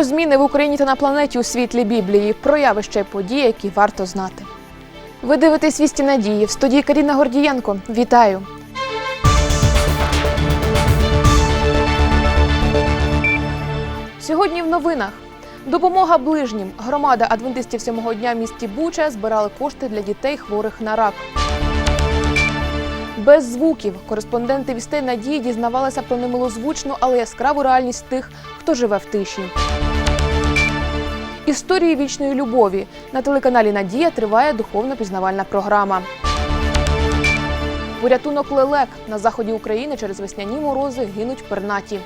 Про зміни в Україні та на планеті у світлі Біблії, про явища події, які варто знати. Ви дивитесь вісті надії в студії Каріна Гордієнко. Вітаю! Сьогодні в новинах. Допомога ближнім. Громада адвентистів сьомого дня в місті Буча збирали кошти для дітей хворих на рак. Без звуків кореспонденти вістей надії дізнавалися про немилозвучну, але яскраву реальність тих, хто живе в тиші. Історії вічної любові на телеканалі Надія триває духовно-пізнавальна програма. Порятунок лелек на заході України через весняні морози гинуть пернаті.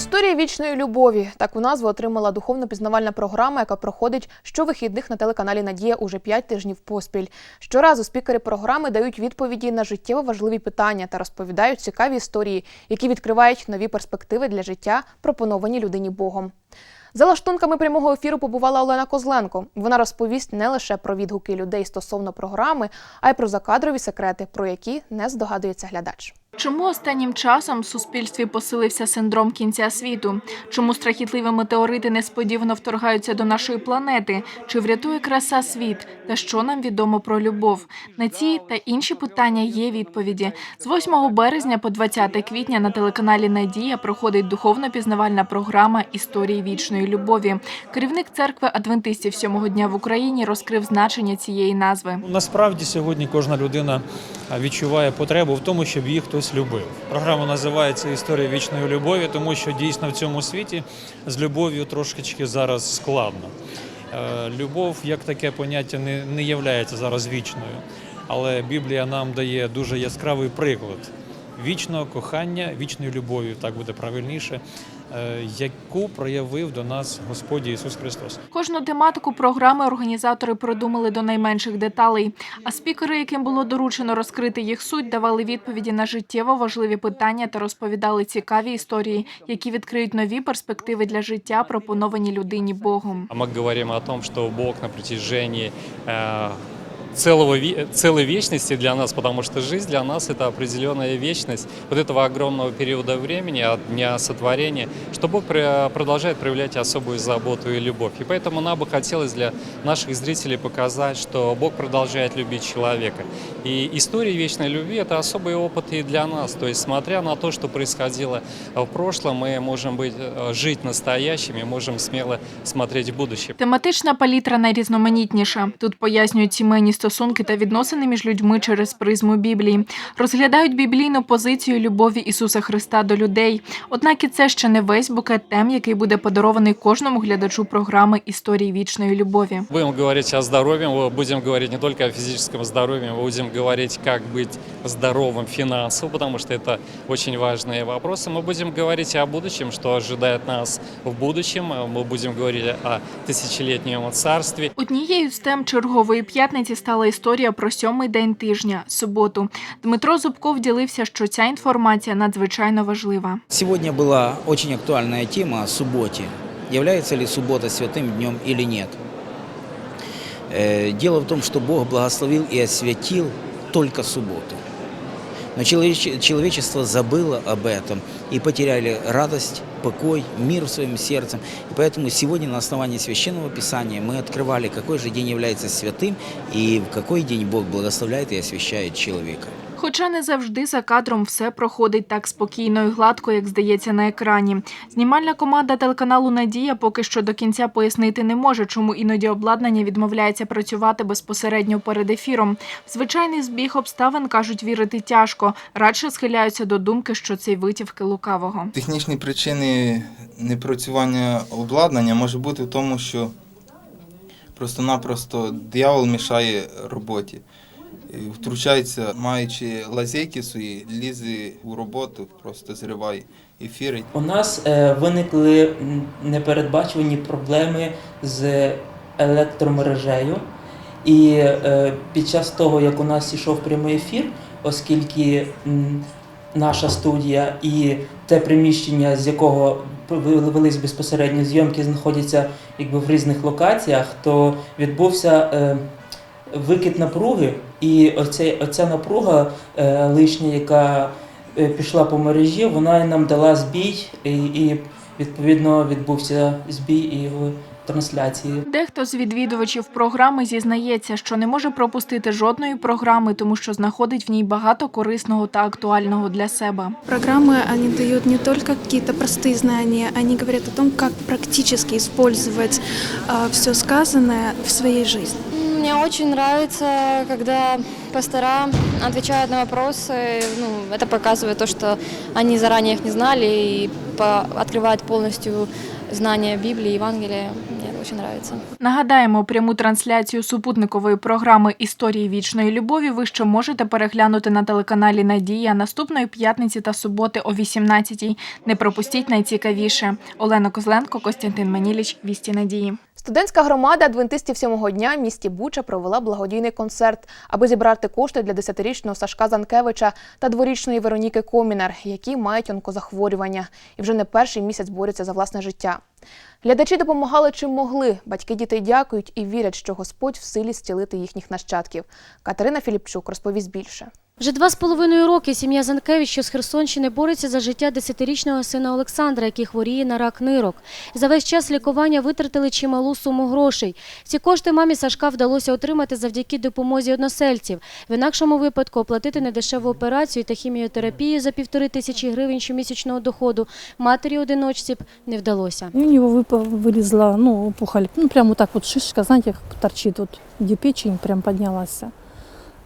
Історія вічної любові таку назву отримала духовно-пізнавальна програма, яка проходить щовихідних на телеканалі Надія уже 5 тижнів поспіль. Щоразу спікери програми дають відповіді на життєво важливі питання та розповідають цікаві історії, які відкривають нові перспективи для життя, пропоновані людині Богом. За лаштунками прямого ефіру побувала Олена Козленко. Вона розповість не лише про відгуки людей стосовно програми, а й про закадрові секрети, про які не здогадується глядач. Чому останнім часом в суспільстві посилився синдром кінця світу? Чому страхітливі метеорити несподівано вторгаються до нашої планети? Чи врятує краса світ? Та що нам відомо про любов? На ці та інші питання є відповіді. З 8 березня по 20 квітня на телеканалі Надія проходить духовно-пізнавальна програма Історії вічної любові. Керівник церкви адвентистів сьомого дня в Україні розкрив значення цієї назви. Насправді сьогодні кожна людина відчуває потребу в тому, щоб її хтось любив. Програма називається Історія вічної любові, тому що дійсно в цьому світі з любов'ю трошечки зараз складно. Е, Любов як таке поняття не, не є зараз вічною, але Біблія нам дає дуже яскравий приклад вічного кохання, вічної любові, так буде правильніше, яку проявив до нас Господь Ісус Христос. Кожну тематику програми організатори продумали до найменших деталей. А спікери, яким було доручено розкрити їх суть, давали відповіді на життєво важливі питання та розповідали цікаві історії, які відкриють нові перспективи для життя, пропоновані людині Богом. А Мы говорим о том, что Бог на протяжении э, целого, ве- целой вечности для нас, потому что жизнь для нас это определенная вечность вот этого огромного периода времени от дня сотворения, что Бог пр- продолжает проявлять особую заботу и любовь. И поэтому нам бы хотелось для наших зрителей показать, что Бог продолжает любить человека. И история вечной любви это особый опыт и для нас. То есть, смотря на то, что происходило в прошлом, мы можем быть, э, жить настоящим и можем смело смотреть в будущее. Тематична палітра найрізноманітніша. Тут пояснюють сімейні стосунки та відносини між людьми через призму Біблії, розглядають біблійну позицію любові Ісуса Христа до людей. Однак і це ще не весь букет тем, який буде подарований кожному глядачу програми Історії вічної любові. Будем говорить о здоровье, мы будем говорить не только о физическом здоровье, мы будем говорить, как быть здоровым финансово, потому что это очень важные вопросы. Мы будем говорить о будущем, что ожидает нас в будущем. Мы будем говорить о тысячелетнем царстве. Однією з тем чергової п'ятниці стала історія про сьомий день тижня суботу. Дмитро Зубков ділився, що ця інформація надзвичайно важлива. Сегодня была очень актуальная тема о субботе. Является ли суббота святым днем или нет? Э, Дело в том, что Бог благословил и освятил только субботу. Но человеч- человечество забыло об этом и потеряли радость, покой, мир в своем сердце. И поэтому сегодня на основании Священного Писания мы открывали, какой же день является святым и в какой день Бог благословляет и освящает человека. Хоча не завжди за кадром все проходить так спокійно і гладко, як здається на екрані. Знімальна команда телеканалу Надія поки що до кінця пояснити не може, чому іноді обладнання відмовляється працювати безпосередньо перед ефіром. Звичайний збіг обставин кажуть вірити тяжко, радше схиляються до думки, що це витівки лукавого. Технічні причини непрацювання обладнання може бути в тому, що просто-напросто диявол мішає роботі. Втручається, маючи лазейки свої, лізе у роботу, просто зриває ефіри. У нас е, виникли непередбачувані проблеми з електромережею. І е, під час того, як у нас йшов прямий ефір, оскільки наша студія і те приміщення, з якого велись безпосередньо зйомки, знаходяться якби в різних локаціях, то відбувся е, викид напруги, і оця, оця напруга е, лишня, яка е, пішла по мережі, вона нам дала збій, і, і відповідно відбувся збій і в трансляції. Дехто з відвідувачів програми зізнається, що не може пропустити жодної програми, тому що знаходить в ній багато корисного та актуального для себе. Программы, они дают не только какие-то простые знания, они говорят о том, как практически использовать все сказанное в своей жизни. Мне очень нравится, когда пастора отвечают на вопросы. Ну, это показывает то, что они заранее их не знали и по- открывают полностью знания Библии, Евангелия. Очень нравится. Нагадаємо, пряму трансляцію супутникової програми Історії вічної любові ви ще можете переглянути на телеканалі Надія наступної п'ятниці та суботи о 18-й. Не пропустіть найцікавіше. Олена Козленко, Костянтин Маніліч, Вісті Надії. Студентська громада адвентистів сьомого дня в місті Буча провела благодійний концерт, аби зібрати кошти для 10-річного Сашка Занкевича та дворічної Вероніки Комінар, які мають онкозахворювання і вже не перший місяць борються за власне життя. Глядачі допомагали чим могли. Батьки дітей дякують і вірять, що Господь в силі зцілити їхніх нащадків. Катерина Філіпчук розповість більше. Вже два з половиною роки сім'я Занкевич, що з Херсонщини, бореться за життя десятирічного сина Олександра, який хворіє на рак нирок. За весь час лікування витратили чималу суму грошей. Ці кошти мамі Сашка вдалося отримати завдяки допомозі односельців. В інакшому випадку оплатити недешеву операцію та хіміотерапію за півтори тисячі гривень щомісячного доходу матері-одиночці б не вдалося. И у него выпа- вылезла ну, опухоль. Ну, прям вот так вот шишка, знаете, как торчит, вот, где печень прям поднялась.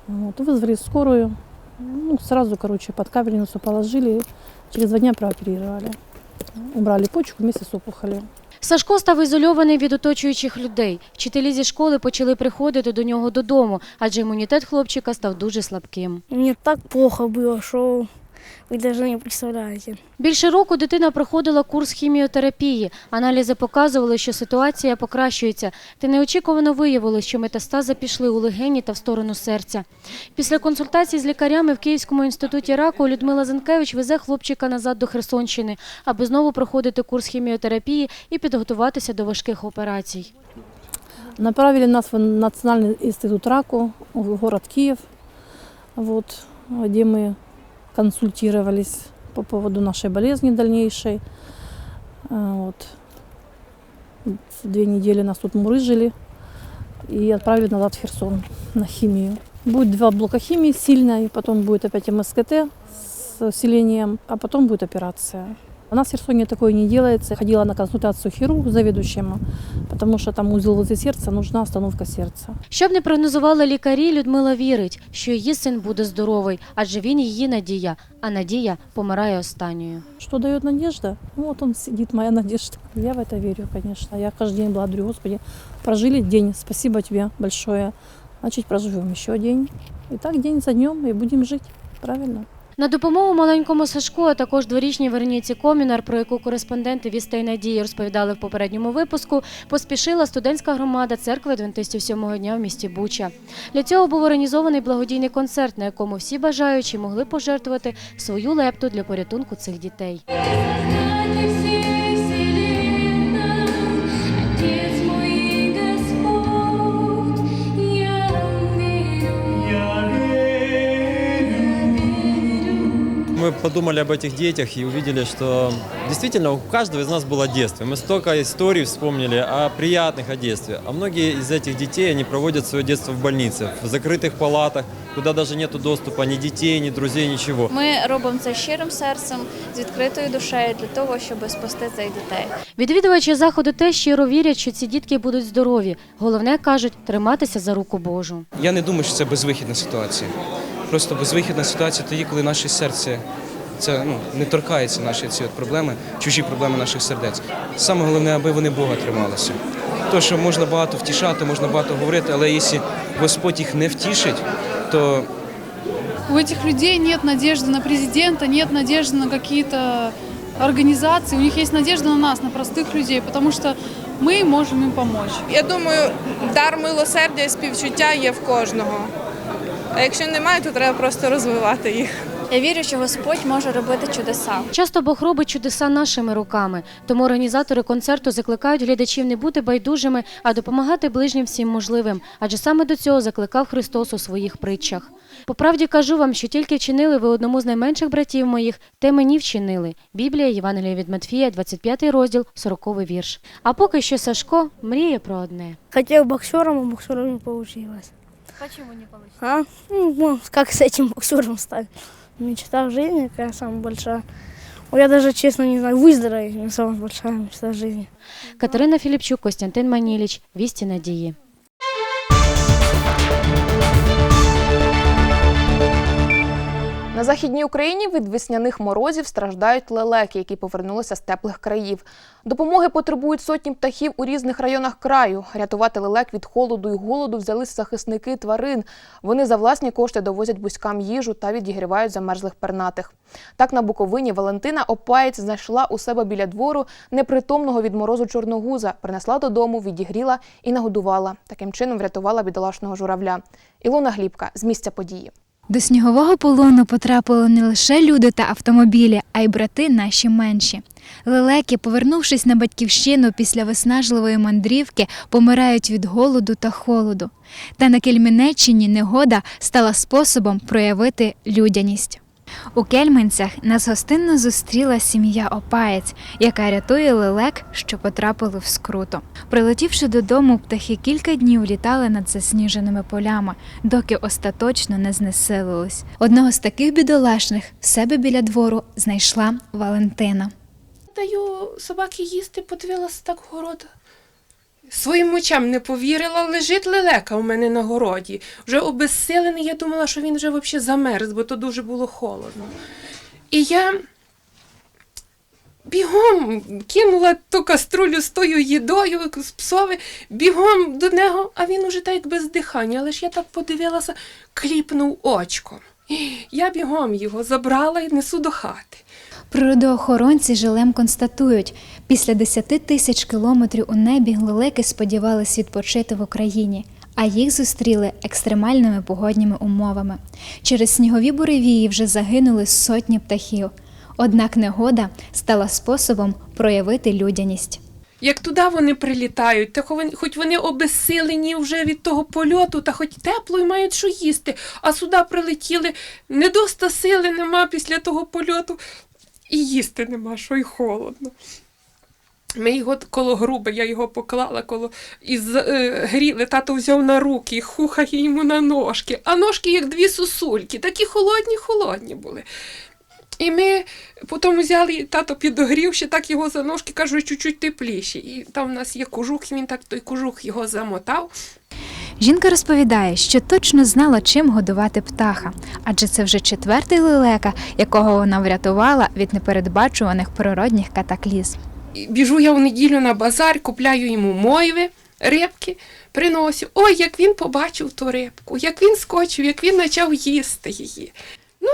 Вот, вызвали скорую. Ну, сразу, короче, под капельницу положили. Через два дня прооперировали. Убрали почку вместе с опухолью. Сашко став ізольований від оточуючих людей. Вчителі зі школи почали приходити до нього додому, адже імунітет хлопчика став дуже слабким. Мені так плохо було, что вы даже не представляете. Більше року дитина проходила курс хіміотерапії. Аналізи показували, що ситуація покращується. Та неочікувано виявилось, що метастази пішли у легені та в сторону серця. Після консультацій з лікарями в Київському інституті раку Людмила Зенкевич везе хлопчика назад до Херсонщини, аби знову проходити курс хіміотерапії і підготуватися до важких операцій. Направили нас в Национальный институт раку, в город Киев, вот, где мы консультировались по поводу нашей болезни дальнейшей. Вот. Две недели нас тут мурыжили и отправили назад в Херсон на химию. Будет два блока химии сильной, потом будет опять МСКТ с усилением, а потом будет операция. У нас в Херсоне такое не делается. Ходила на консультацию к хирургу заведующему, потому что там узел возле сердца, нужна остановка сердца. Щоб не прогнозували лікарі, Людмила вірить, що її син буде здоровий, адже він її надія, а надія помирає останньою. Что дает надежда? Ну, Вот он сидит, моя надежда. Я в это верю, конечно. Я каждый день благодарю Господи. Прожили день, спасибо тебе большое. Значит, проживем еще день. И так день за днем и будем жить. Правильно? На допомогу маленькому Сашку, а також дворічній Вероніці Комінар, про яку кореспонденти «Вістей Надії» розповідали в попередньому випуску, поспішила студентська громада церкви адвентистів сьомого дня в місті Буча. Для цього був організований благодійний концерт, на якому всі бажаючі могли пожертвувати свою лепту для порятунку цих дітей. Мы подумали об этих детях и увидели, что действительно у каждого из нас было детство. Мы столько историй вспомнили о приятных о детстве. А многие из этих детей, они проводят свое детство в больнице, в закрытых палатах, куда даже нет доступа ни детей, ни друзей, ничего. Ми робимо це щирим серцем, з відкритою душею для того, щоб спасти цих дітей. Відвідувачі заходу теж щиро вірять, що ці дітки будуть здорові. Головне, кажуть, триматися за руку Божу. Я не думаю, що це безвихідна ситуація. Просто безвихідна ситуація тоді, коли наше серце це ну не торкається наші ці от проблеми, чужі проблеми наших сердець. Саме головне, аби вони Бога трималися. То, що можна багато втішати, можна багато говорити, але якщо Господь їх не втішить, то У этих людей нет надежды на президента, нет надежды на какие-то организации. У них есть надежда на нас, на простых людей, потому что мы можем им помочь. Я думаю, дар милосердя і співчуття є в кожного. А якщо немає, то треба просто розвивати їх. Я вірю, що Господь може робити чудеса. Часто Бог робить чудеса нашими руками, тому організатори концерту закликають глядачів не бути байдужими, а допомагати ближнім всім можливим, адже саме до цього закликав Христос у своїх притчах. По правді кажу вам, що тільки вчинили ви одному з найменших братів моїх, те мені вчинили. Біблія Євангелія від Матфія, 25 розділ, 40 вірш. А поки що Сашко мріє про одне. Хотів боксером, а боксером не вийшло. Почему не получилось? А? Ну, ну, как с этим боксером стать? Мечта в жизни какая самая большая. Ну, Я даже, честно, не знаю, выздороветь не самая большая мечта в жизни. Катерина Філіпчук, Костянтин Маніліч, Вісті Надії. На західній Україні від весняних морозів страждають лелеки, які повернулися з теплих країв. Допомоги потребують сотні птахів у різних районах краю. Рятувати лелек від холоду і голоду взялись захисники тварин. Вони за власні кошти довозять бузькам їжу та відігрівають замерзлих пернатих. Так на Буковині Валентина Опаєць знайшла у себе біля двору непритомного від морозу чорногуза, принесла додому, відігріла і нагодувала. Таким чином врятувала бідолашного журавля. Ілона Глібка з місця події. До снігового полону потрапили не лише люди та автомобілі, а й брати наші менші. Лелеки, повернувшись на батьківщину після виснажливої мандрівки, помирають від голоду та холоду. Та на Кельмінеччині негода стала способом проявити людяність. У Кельменцях нас гостинно зустріла сім'я Опаєць, яка рятує лелек, що потрапили в скруту. Прилетівши додому, птахи кілька днів літали над засніженими полями, доки остаточно не знесилились. Одного з таких бідолашних в себе біля двору знайшла Валентина. Даю собаки їсти, подивилася так город. Своїм очам не повірила, лежить лелека у мене на городі. Вже обезсилений, я думала, що він вже взагалі замерз, бо то дуже було холодно. І я бігом кинула ту каструлю з тою їдою з псови, бігом до нього, а він уже так як без дихання. Але ж я так подивилася, кліпнув очком. Я бігом його забрала і несу до хати. Природоохоронці жилем констатують, після 10 тисяч кілометрів у небі лелеки сподівались відпочити в Україні, а їх зустріли екстремальними погодніми умовами. Через снігові буревії вже загинули сотні птахів. Однак негода стала способом проявити людяність. Як туди вони прилітають, та хоч вони обезсилені вже від того польоту, та хоч тепло і мають що їсти, а сюди прилетіли, не доста сили нема після того польоту, і їсти нема, що й холодно. Ми його коло груби, я його поклала коло і е, гріли, тато взяв на руки, хухає йому на ножки, а ножки як дві сосульки, такі холодні, холодні були. І ми потім взяли, тато підогрів, ще так його за ножки, кажу, чуть-чуть тепліші. І там в нас є кожух, він так той кожух його замотав. Жінка розповідає, що точно знала, чим годувати птаха, адже це вже четвертий лелека, якого вона врятувала від непередбачуваних природних катаклізм. Біжу я в неділю на базар, купляю йому мойви, рибки, приносю. Ой, як він побачив ту рибку, як він скочив, як він почав їсти її.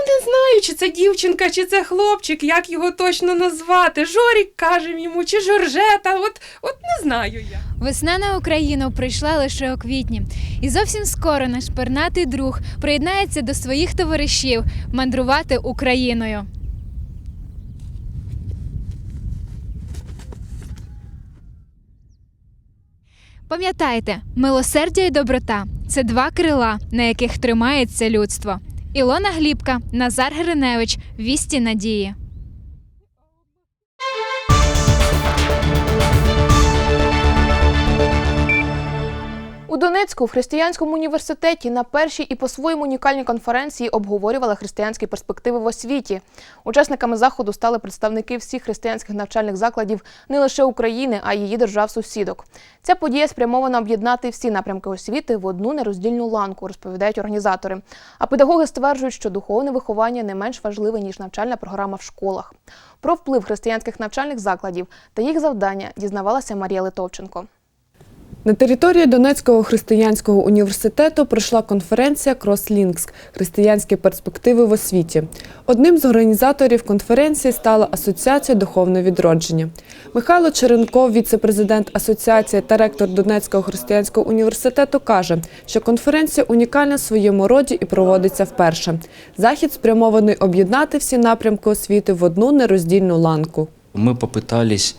Ну, не знаю, чи це дівчинка, чи це хлопчик, як його точно назвати. Жорік кажемо йому, чи Жоржета, от, от не знаю я. Весна на Україну прийшла лише у квітні, і зовсім скоро наш пернатий друг приєднається до своїх товаришів мандрувати Україною. Пам'ятайте, милосердя і доброта це два крила, на яких тримається людство. Ілона Глібка, Назар Гриневич, Вісті Надії. Донецьку в християнському університеті на першій і по-своєму унікальній конференції обговорювали християнські перспективи в освіті. Учасниками заходу стали представники всіх християнських навчальних закладів не лише України, а й її держав-сусідок. Ця подія спрямована об'єднати всі напрямки освіти в одну нероздільну ланку, розповідають організатори. А педагоги стверджують, що духовне виховання не менш важливе ніж навчальна програма в школах. Про вплив християнських навчальних закладів та їх завдання дізнавалася Марія Литовченко. На території Донецького християнського університету пройшла конференція CrossLinks – християнські перспективи в освіті. Одним з організаторів конференції стала Асоціація духовне відродження. Михайло Черенков, віце-президент асоціації та ректор Донецького християнського університету, каже, що конференція унікальна в своєму роді і проводиться вперше. Захід спрямований об'єднати всі напрямки освіти в одну нероздільну ланку. Мы попытались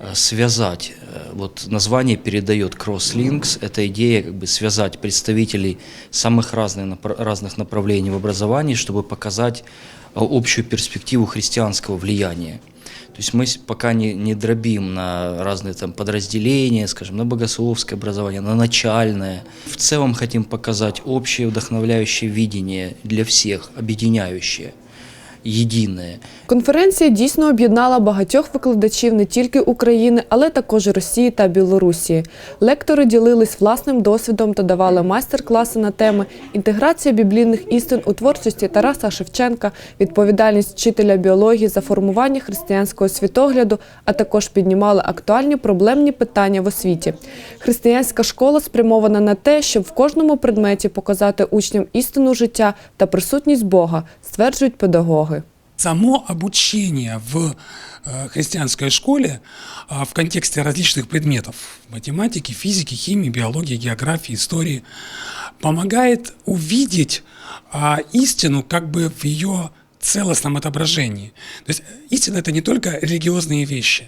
э, связать, э, Вот название передает CrossLinks, это идея как бы связать представителей самых разных, разных направлений в образовании, чтобы показать э, общую перспективу христианского влияния. То есть мы пока не, не дробим на разные там подразделения, скажем, на богословское образование, на начальное. В целом хотим показать общее вдохновляющее видение для всех, объединяющее, единое. Конференція дійсно об'єднала багатьох викладачів не тільки України, але також Росії та Білорусі. Лектори ділились власним досвідом та давали майстер-класи на теми інтеграція біблійних істин у творчості Тараса Шевченка, відповідальність вчителя біології за формування християнського світогляду, а також піднімали актуальні проблемні питання в освіті. Християнська школа спрямована на те, щоб в кожному предметі показати учням істину життя та присутність Бога, стверджують педагоги. Само обучение в э, христианской школе а, в контексте различных предметов математики, физики, химии, биологии, географии, истории помогает увидеть а, истину как бы в ее целостном отображении. То есть э, истина это не только религиозные вещи,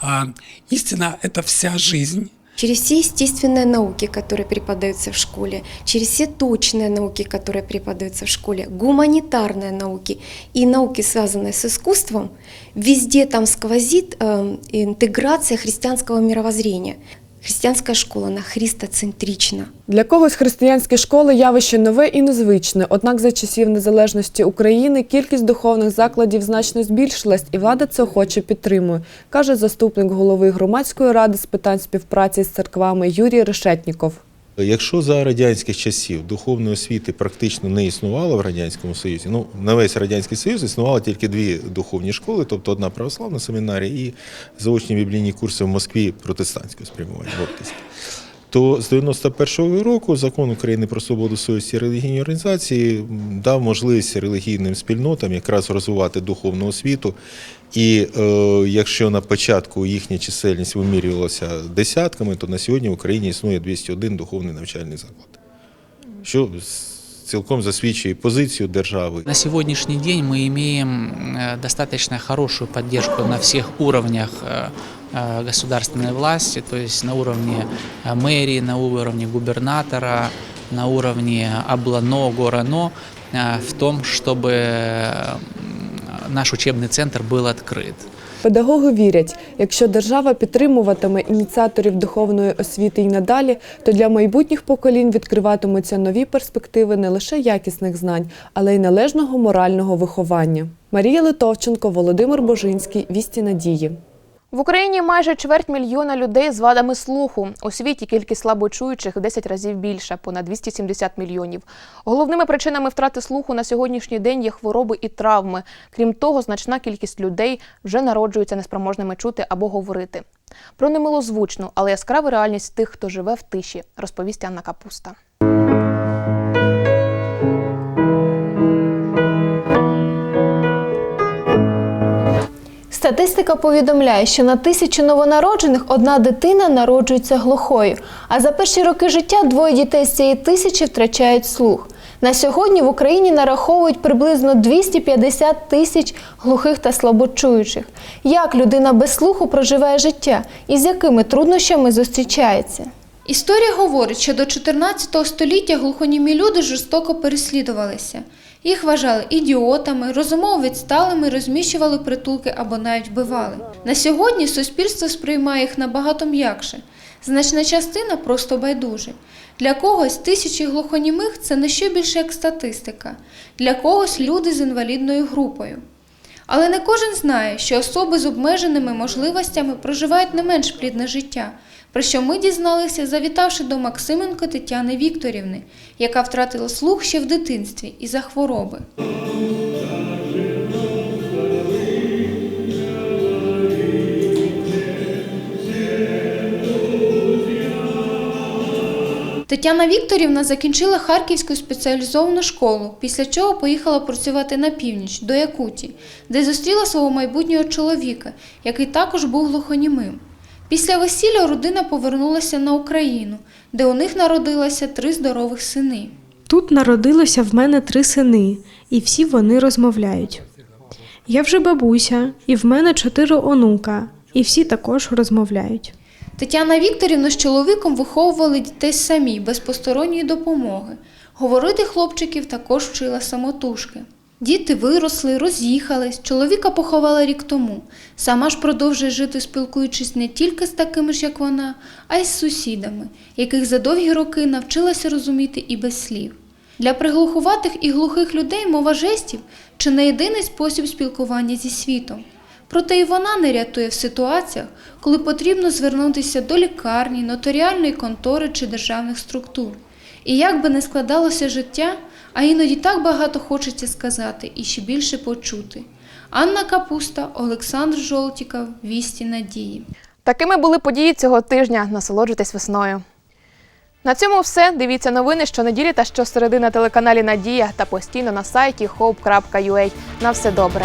а истина это вся жизнь. Через все естественные науки, которые преподаются в школе, через все точные науки, которые преподаются в школе, гуманитарные науки и науки, связанные с искусством, везде там сквозит э, интеграция христианского мировоззрения. Христианская школа, она христоцентрична. Для когось християнські школи явище нове і незвичне. Однак за часів незалежності України кількість духовних закладів значно збільшилась, і влада це охоче підтримує, каже заступник голови громадської ради з питань співпраці з церквами Юрій Решетніков. Якщо за радянських часів духовної освіти практично не існувало в радянському союзі, ну на весь радянський союз існувало тільки дві духовні школи, тобто одна православна семінарія і заочні біблійні курси в Москві протестантського спрямування. баптистські. То з 91-го року закон України про свободу совісті релігійні організації дав можливість релігійним спільнотам якраз розвивати духовну освіту. І е, якщо на початку їхня чисельність вимірювалася десятками, то на сьогодні в Україні існує 201 духовний навчальний заклад, що з- цілком засвідчує позицію держави. На сегодняшний день мы имеем э, достаточно хорошую поддержку на всех уровнях э, э, государственной власти, то есть на уровне э, мэрии, на уровне губернатора, на уровне облано, горано, э, в том, чтобы э, наш учебный центр был открыт. Педагоги вірять, якщо держава підтримуватиме ініціаторів духовної освіти й надалі, то для майбутніх поколінь відкриватимуться нові перспективи не лише якісних знань, але й належного морального виховання. Марія Литовченко, Володимир Божинський, Вісті Надії. В Україні майже чверть мільйона людей з вадами слуху. У світі кількість слабочуючих в 10 разів більша, понад 270 мільйонів. Головними причинами втрати слуху на сьогоднішній день є хвороби і травми. Крім того, значна кількість людей вже народжуються неспроможними чути або говорити. Про немилозвучну, але яскраву реальність тих, хто живе в тиші, розповість Анна Капуста. Статистика повідомляє, що на тисячу новонароджених одна дитина народжується глухою, а за перші роки життя двоє дітей з цієї тисячі втрачають слух. На сьогодні в Україні нараховують приблизно 250 тисяч глухих та слабочуючих. Як людина без слуху проживає життя і з якими труднощами зустрічається? Історія говорить, що до 14 століття глухонімі люди жорстоко переслідувалися. Їх вважали ідіотами, розумово відсталими, розміщували притулки або навіть вбивали. На сьогодні суспільство сприймає їх набагато м'якше. Значна частина просто байдужі. Для когось тисячі глухонімих це не що більше як статистика, для когось люди з інвалідною групою. Але не кожен знає, що особи з обмеженими можливостями проживають не менш плідне життя, про що ми дізналися, завітавши до Максименко Тетяни Вікторівни, яка втратила слух ще в дитинстві із-за хвороби. Тетяна Вікторівна закінчила Харківську спеціалізовану школу, після чого поїхала працювати на північ до Якутії, де зустріла свого майбутнього чоловіка, який також був глухонімим. Після весілля родина повернулася на Україну, де у них народилося три здорових сини. Тут народилося в мене три сини, і всі вони розмовляють. Я вже бабуся, і в мене чотири онука, і всі також розмовляють. Тетяна Вікторівна з чоловіком виховували дітей самі, без посторонньої допомоги. Говорити хлопчиків також вчила самотужки. Діти виросли, роз'їхались, чоловіка поховала рік тому. Сама ж продовжує жити, спілкуючись не тільки з такими ж, як вона, а й з сусідами, яких за довгі роки навчилася розуміти і без слів. Для приглухуватих і глухих людей мова жестів чи не єдиний спосіб спілкування зі світом. Проте і вона не рятує в ситуаціях, коли потрібно звернутися до лікарні, нотаріальної контори чи державних структур. І як би не складалося життя, а іноді так багато хочеться сказати і ще більше почути. Анна Капуста, Олександр Жолтіков, Вісті Надії. Такими були події цього тижня. Насолоджуйтесь весною. На цьому все. Дивіться новини щонеділі та щосереди на телеканалі Надія та постійно на сайті hope.ua. На все добре.